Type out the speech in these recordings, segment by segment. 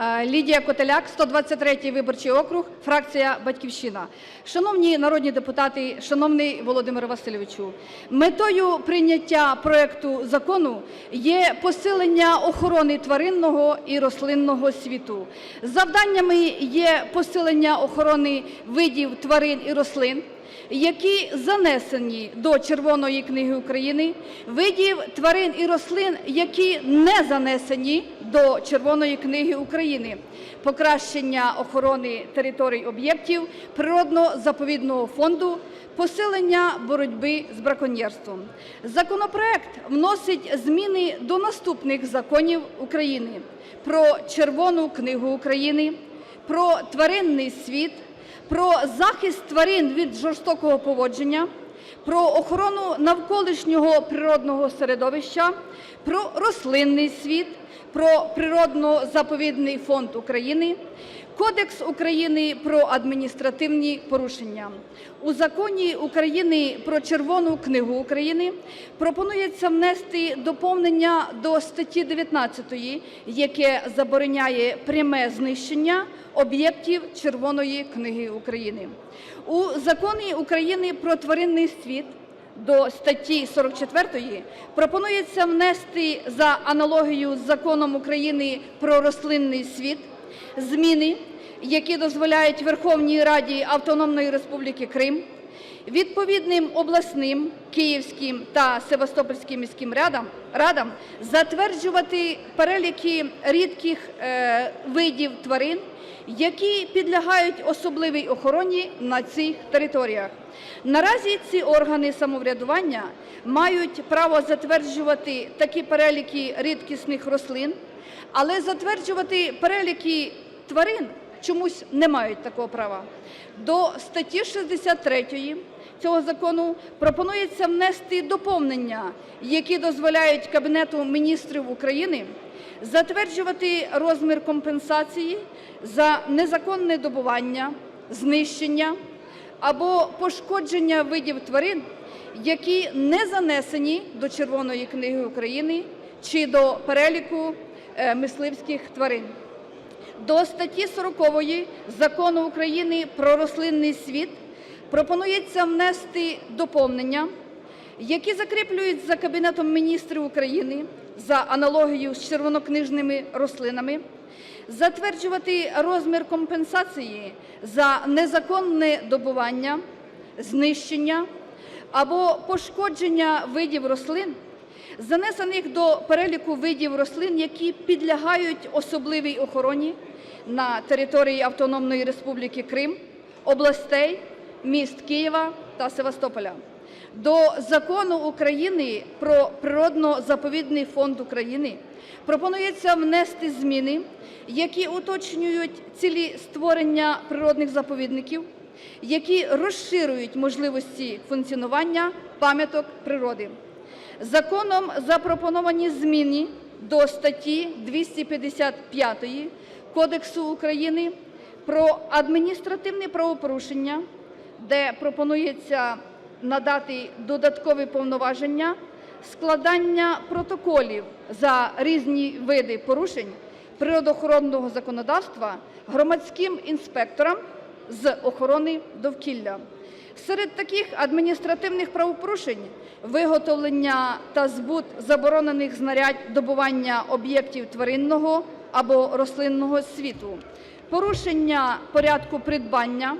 Е, Лідія Котеляк, 123 виборчий округ, фракція Батьківщина. Шановні народні депутати, шановний Володимир Васильовичу, метою прийняття проекту закону є посилення охорони тваринного і рослинного світу. Завданнями є посилення охорони видів тварин і рослин які занесені до Червоної книги України, видів тварин і рослин, які не занесені до Червоної книги України, покращення охорони територій об'єктів природно-заповідного фонду, посилення боротьби з браконьєрством. Законопроект вносить зміни до наступних законів України: про Червону книгу України, про тваринний світ про захист тварин від жорстокого поводження, про охорону навколишнього природного середовища, про рослинний світ, про природно-заповідний фонд України, Кодекс України про адміністративні порушення. У законі України про Червону книгу України пропонується внести доповнення до статті 19, яке забороняє пряме знищення об'єктів Червоної книги України. У законі України про тваринний світ до статті 44 пропонується внести за аналогією з Законом України про рослинний світ зміни, які дозволяють Верховній Раді Автономної Республіки Крим, відповідним обласним, Київським та Севастопольським міським радам, затверджувати переліки рідких е, видів тварин, які підлягають особливій охороні на цих територіях. Наразі ці органи самоврядування мають право затверджувати такі переліки рідкісних рослин, але затверджувати переліки тварин чомусь не мають такого права. До статті 63 цього закону пропонується внести доповнення, які дозволяють Кабінету міністрів України затверджувати розмір компенсації за незаконне добування, знищення або пошкодження видів тварин, які не занесені до Червоної книги України чи до переліку е, мисливських тварин. До статті 40 Закону України про рослинний світ пропонується внести доповнення, які закріплюють за Кабінетом міністрів України за аналогією з червонокнижними рослинами, затверджувати розмір компенсації за незаконне добування, знищення або пошкодження видів рослин, занесених до переліку видів рослин, які підлягають особливій охороні на території Автономної Республіки Крим, областей, міст Києва та Севастополя. До Закону України про природно-заповідний фонд України пропонується внести зміни, які уточнюють цілі створення природних заповідників, які розширюють можливості функціонування пам'яток природи. Законом запропоновані зміни до статті 255 Кодексу України про адміністративні правопорушення, де пропонується надати додаткові повноваження складання протоколів за різні види порушень природоохоронного законодавства громадським інспекторам з охорони довкілля. Серед таких адміністративних правопорушень виготовлення та збут заборонених знарядь добування об'єктів тваринного або рослинного світу, порушення порядку придбання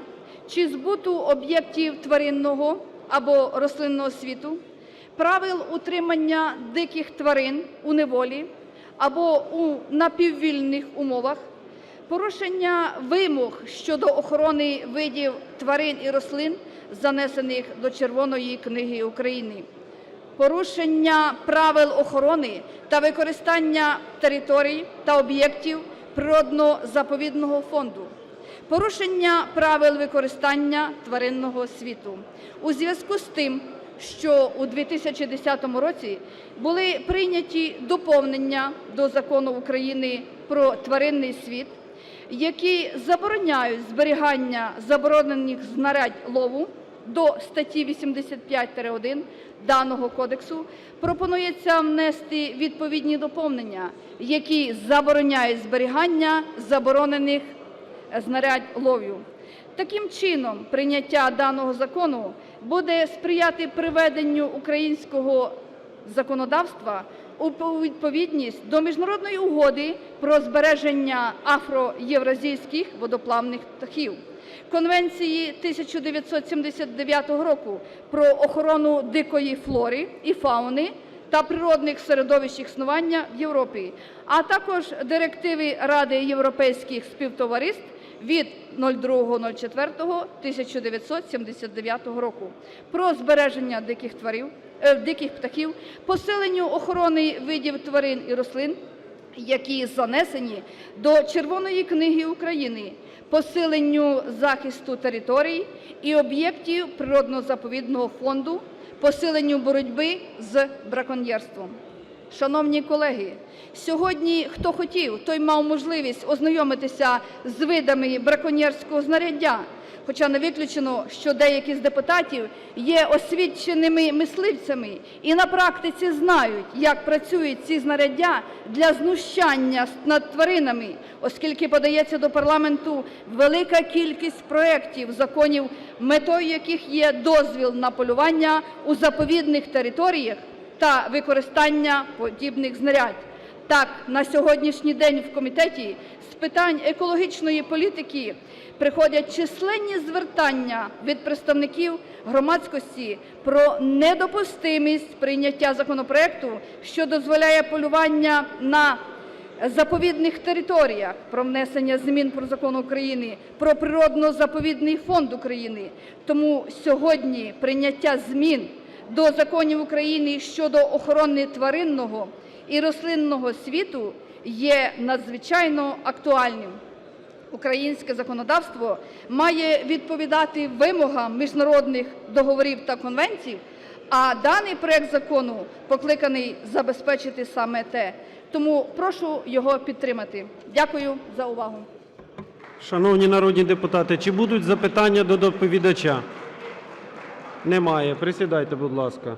чи збуту об'єктів тваринного або рослинного світу, правил утримання диких тварин у неволі або у напіввільних умовах, порушення вимог щодо охорони видів тварин і рослин, занесених до Червоної книги України, порушення правил охорони та використання територій та об'єктів природно-заповідного фонду, порушення правил використання тваринного світу. У зв'язку з тим, що у 2010 році були прийняті доповнення до Закону України про тваринний світ, які забороняють зберігання заборонених знарядь лову до статті 85-1 даного кодексу пропонується внести відповідні доповнення, які забороняють зберігання заборонених знарядь ловлю. Таким чином, прийняття даного закону буде сприяти приведенню українського законодавства у відповідність до міжнародної угоди про збереження афро-євразійських водоплавних птахів, Конвенції 1979 року про охорону дикої флори і фауни та природних середовищ існування в Європі, а також директиви Ради європейських співтовариств від 02.04.1979 року про збереження диких тварів, диких птахів, посиленню охорони видів тварин і рослин, які занесені до Червоної книги України, посиленню захисту територій і об'єктів природно-заповідного фонду, посиленню боротьби з браконьєрством. Шановні колеги, сьогодні хто хотів, той мав можливість ознайомитися з видами браконьєрського знаряддя. Хоча не виключено, що деякі з депутатів є освіченими мисливцями і на практиці знають, як працюють ці знаряддя для знущання над тваринами, оскільки подається до парламенту велика кількість проєктів законів, метою яких є дозвіл на полювання у заповідних територіях та використання подібних знарядь. Так, на сьогоднішній день в комітеті з питань екологічної політики приходять численні звертання від представників громадськості про недопустимість прийняття законопроекту, що дозволяє полювання на заповідних територіях, про внесення змін про закон України про природно-заповідний фонд України. Тому сьогодні прийняття змін до законів України щодо охорони тваринного і рослинного світу є надзвичайно актуальним. Українське законодавство має відповідати вимогам міжнародних договорів та конвенцій, а даний проект закону покликаний забезпечити саме те. Тому прошу його підтримати. Дякую за увагу. Шановні народні депутати, чи будуть запитання до доповідача? Немає. Присідайте, будь ласка.